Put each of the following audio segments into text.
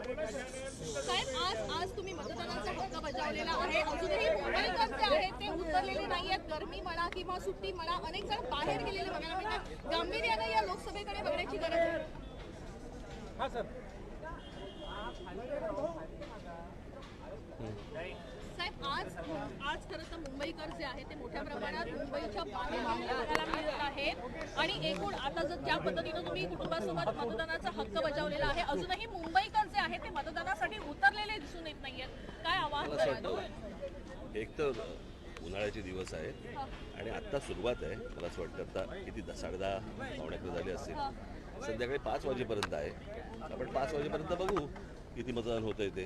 साहेब आज आज तुम्ही मतदानाचा हक्क बजावलेला आहे अजूनही मोबाईल जे आहेत ते उतरलेले नाही आहेत गर्मी म्हणा किंवा सुट्टी म्हणा अनेक जण बाहेर गेलेले बघायला गांभीर्याने या लोकसभेकडे बघण्याची गरज हा सर. आज खरं तर मुंबईकर जे आहेत ते मोठ्या प्रमाणात मुंबईच्या बघायला मिळत आहेत. आणि एकूण आता जर ज्या पद्धतीनं तुम्ही कुटुंबासोबत मतदानाचा हक्क बजावलेला आहे अजूनही मुंबईकर जे आहेत ते मतदानासाठी उतरलेले दिसून येत नाहीयेत. काय आवाहन एक तर उन्हाळ्याचे दिवस आहेत आणि आत्ता सुरुवात आहे. मला असं वाटतं आता किती दहा साडेदहा पावणे अकरा झाले असतील. संध्याकाळी पाच वाजेपर्यंत आहे. आपण पाच वाजेपर्यंत बघू. किती मतदान होतं ते.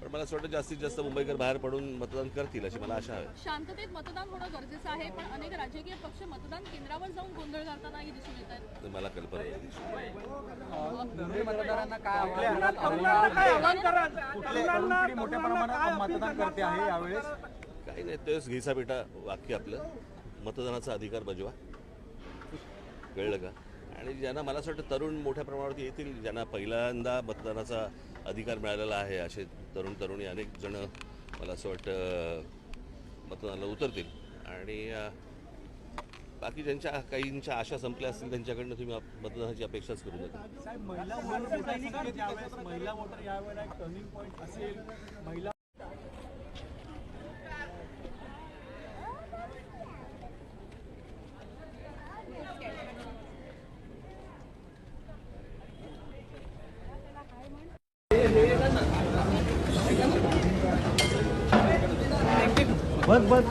पण मला असं वाटतं जास्तीत जास्त मुंबईकर बाहेर पडून मतदान करतील अशी मला आशा आहे. शांततेत मतदान होणं गरजेचं आहे पण अनेक राजकीय पक्ष मतदान केंद्रावर जाऊन गोंधळ करतानाही दिसून येत आहेत. तर मला कल्पना नाही. मुंबई मतदारांना काय आव्हान तरुण पिढी मोठ्या प्रमाणात मतदान करते आहे यावेळेस? काही नाही तेच घिसा बेटा वाक्य आपलं. मतदानाचा अधिकार बजवा. कळलं का? आणि ज्यांना मला असं वाटतं तरुण मोठ्या प्रमाणावरती येतील ज्यांना पहिल्यांदा मतदानाचा अधिकार मिळालेला आहे असे तरुण तरुणी अनेक जण मला असं वाटतं मतदानाला उतरतील आणि बाकी ज्यांच्या काहींच्या आशा संपल्या असतील त्यांच्याकडनं तुम्ही आप- मतदानाची अपेक्षाच करू नका साहेब महिला वोटर यावेळेस महिला वोटर यावेळेला एक टर्निंग पॉईंट असेल महिला बस बस.